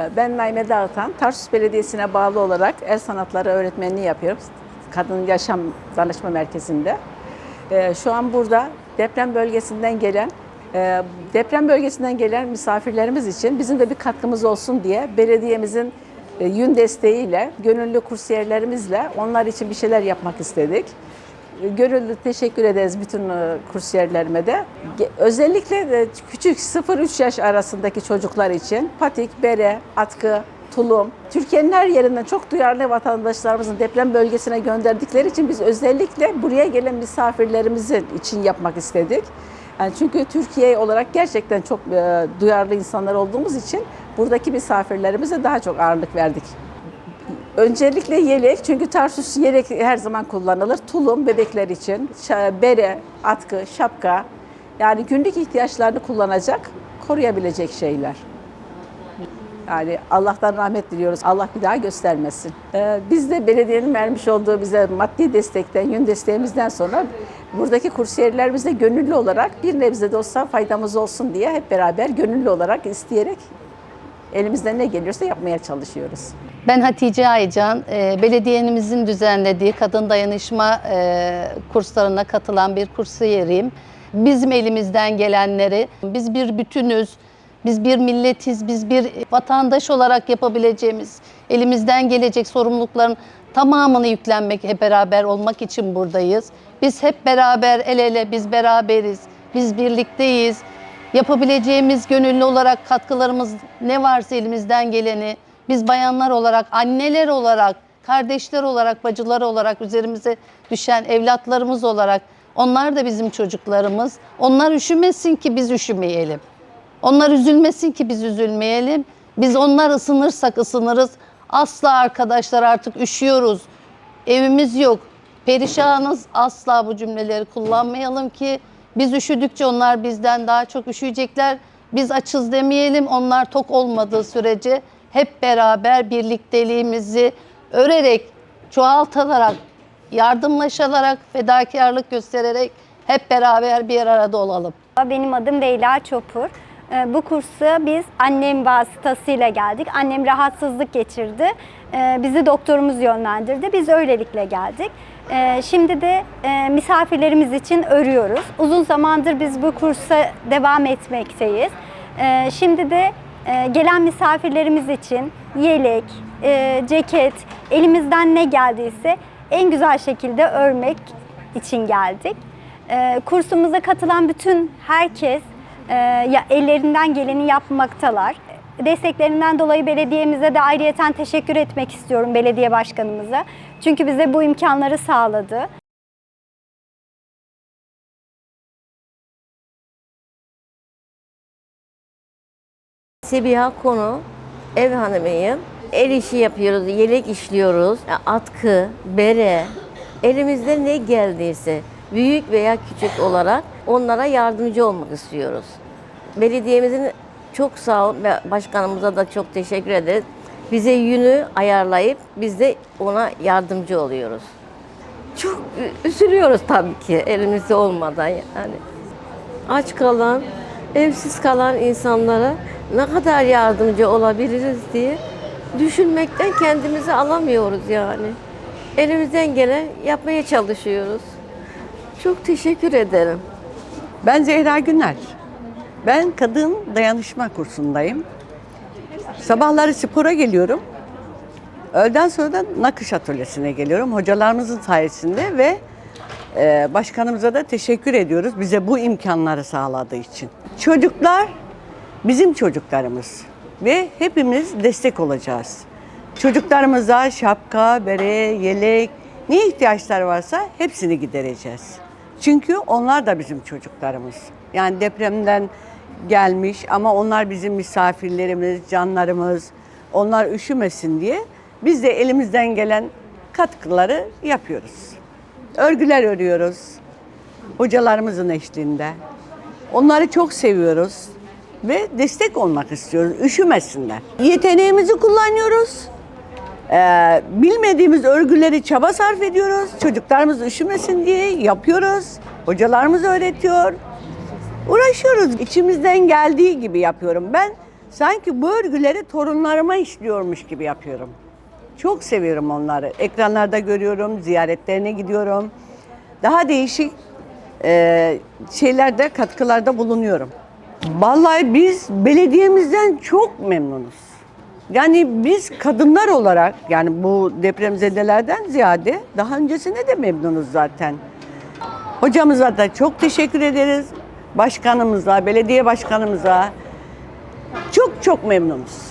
Ee, Ben Naime Dağıtan, Tarsus Belediyesi'ne bağlı olarak el sanatları öğretmenliği yapıyorum. Kadın Yaşam Danışma Merkezi'nde. Ee, Şu an burada deprem bölgesinden gelen e, deprem bölgesinden gelen misafirlerimiz için bizim de bir katkımız olsun diye belediyemizin e, yün desteğiyle, gönüllü kursiyerlerimizle onlar için bir şeyler yapmak istedik. Gönüllü teşekkür ederiz bütün e, kursiyerlerime de. Özellikle de küçük 0-3 yaş arasındaki çocuklar için patik, bere, atkı, tulum. Türkiye'nin her yerinden çok duyarlı vatandaşlarımızın deprem bölgesine gönderdikleri için biz özellikle buraya gelen misafirlerimizin için yapmak istedik. Yani çünkü Türkiye olarak gerçekten çok e, duyarlı insanlar olduğumuz için buradaki misafirlerimize daha çok ağırlık verdik. Öncelikle yelek çünkü Tarsus yelek her zaman kullanılır. Tulum bebekler için, bere, atkı, şapka yani günlük ihtiyaçlarını kullanacak, koruyabilecek şeyler. Yani Allah'tan rahmet diliyoruz. Allah bir daha göstermesin. Ee, biz de belediyenin vermiş olduğu bize maddi destekten, yün desteğimizden sonra buradaki kursiyerlerimiz de gönüllü olarak bir nebze de olsa faydamız olsun diye hep beraber gönüllü olarak isteyerek elimizden ne geliyorsa yapmaya çalışıyoruz. Ben Hatice Aycan, e, belediyenimizin düzenlediği kadın dayanışma e, kurslarına katılan bir kursiyeriyim. Bizim elimizden gelenleri, biz bir bütünüz, biz bir milletiz, biz bir vatandaş olarak yapabileceğimiz, elimizden gelecek sorumlulukların tamamını yüklenmek, hep beraber olmak için buradayız. Biz hep beraber, el ele, biz beraberiz, biz birlikteyiz. Yapabileceğimiz gönüllü olarak katkılarımız ne varsa elimizden geleni biz bayanlar olarak, anneler olarak, kardeşler olarak, bacılar olarak üzerimize düşen evlatlarımız olarak onlar da bizim çocuklarımız. Onlar üşümesin ki biz üşümeyelim. Onlar üzülmesin ki biz üzülmeyelim. Biz onlar ısınırsak ısınırız. Asla arkadaşlar artık üşüyoruz. Evimiz yok. Perişanız asla bu cümleleri kullanmayalım ki biz üşüdükçe onlar bizden daha çok üşüyecekler. Biz açız demeyelim onlar tok olmadığı sürece hep beraber birlikteliğimizi örerek, çoğaltarak, yardımlaşarak, fedakarlık göstererek hep beraber bir arada olalım. Benim adım Leyla Çopur. Ee, Bu kursa biz annem vasıtasıyla geldik. Annem rahatsızlık geçirdi. Ee, Bizi doktorumuz yönlendirdi. Biz öylelikle geldik. Ee, Şimdi de e, misafirlerimiz için örüyoruz. Uzun zamandır biz bu kursa devam etmekteyiz. Ee, Şimdi de e, gelen misafirlerimiz için yelek, e, ceket, elimizden ne geldiyse en güzel şekilde örmek için geldik. Ee, kursumuza katılan bütün herkes ya ellerinden geleni yapmaktalar. Desteklerinden dolayı belediyemize de ayrıyeten teşekkür etmek istiyorum belediye başkanımıza. Çünkü bize bu imkanları sağladı. Sebiha Konu, ev hanımıyım. El işi yapıyoruz, yelek işliyoruz, atkı, bere, elimizde ne geldiyse büyük veya küçük olarak onlara yardımcı olmak istiyoruz. Belediyemizin çok sağ ol ve başkanımıza da çok teşekkür ederiz. Bize yünü ayarlayıp biz de ona yardımcı oluyoruz. Çok üzülüyoruz tabii ki elimizde olmadan yani aç kalan, evsiz kalan insanlara ne kadar yardımcı olabiliriz diye düşünmekten kendimizi alamıyoruz yani. Elimizden gelen yapmaya çalışıyoruz. Çok teşekkür ederim. Ben Zehra Güner. Ben kadın dayanışma kursundayım. Sabahları spora geliyorum. Öğleden sonra da nakış atölyesine geliyorum. Hocalarımızın sayesinde ve e, başkanımıza da teşekkür ediyoruz bize bu imkanları sağladığı için. Çocuklar bizim çocuklarımız ve hepimiz destek olacağız. Çocuklarımıza şapka, bere, yelek, ne ihtiyaçları varsa hepsini gidereceğiz. Çünkü onlar da bizim çocuklarımız. Yani depremden gelmiş ama onlar bizim misafirlerimiz, canlarımız. Onlar üşümesin diye biz de elimizden gelen katkıları yapıyoruz. Örgüler örüyoruz. Hocalarımızın eşliğinde. Onları çok seviyoruz ve destek olmak istiyoruz. Üşümesinler. Yeteneğimizi kullanıyoruz. Ee, bilmediğimiz örgüleri çaba sarf ediyoruz. Çocuklarımız üşümesin diye yapıyoruz. Hocalarımız öğretiyor. Uğraşıyoruz. İçimizden geldiği gibi yapıyorum. Ben Sanki bu örgüleri torunlarıma işliyormuş gibi yapıyorum. Çok seviyorum onları. Ekranlarda görüyorum, ziyaretlerine gidiyorum. Daha değişik e, şeylerde, katkılarda bulunuyorum. Vallahi biz belediyemizden çok memnunuz. Yani biz kadınlar olarak yani bu depremzedelerden ziyade daha öncesine de memnunuz zaten. Hocamıza da çok teşekkür ederiz. Başkanımıza, belediye başkanımıza çok çok memnunuz.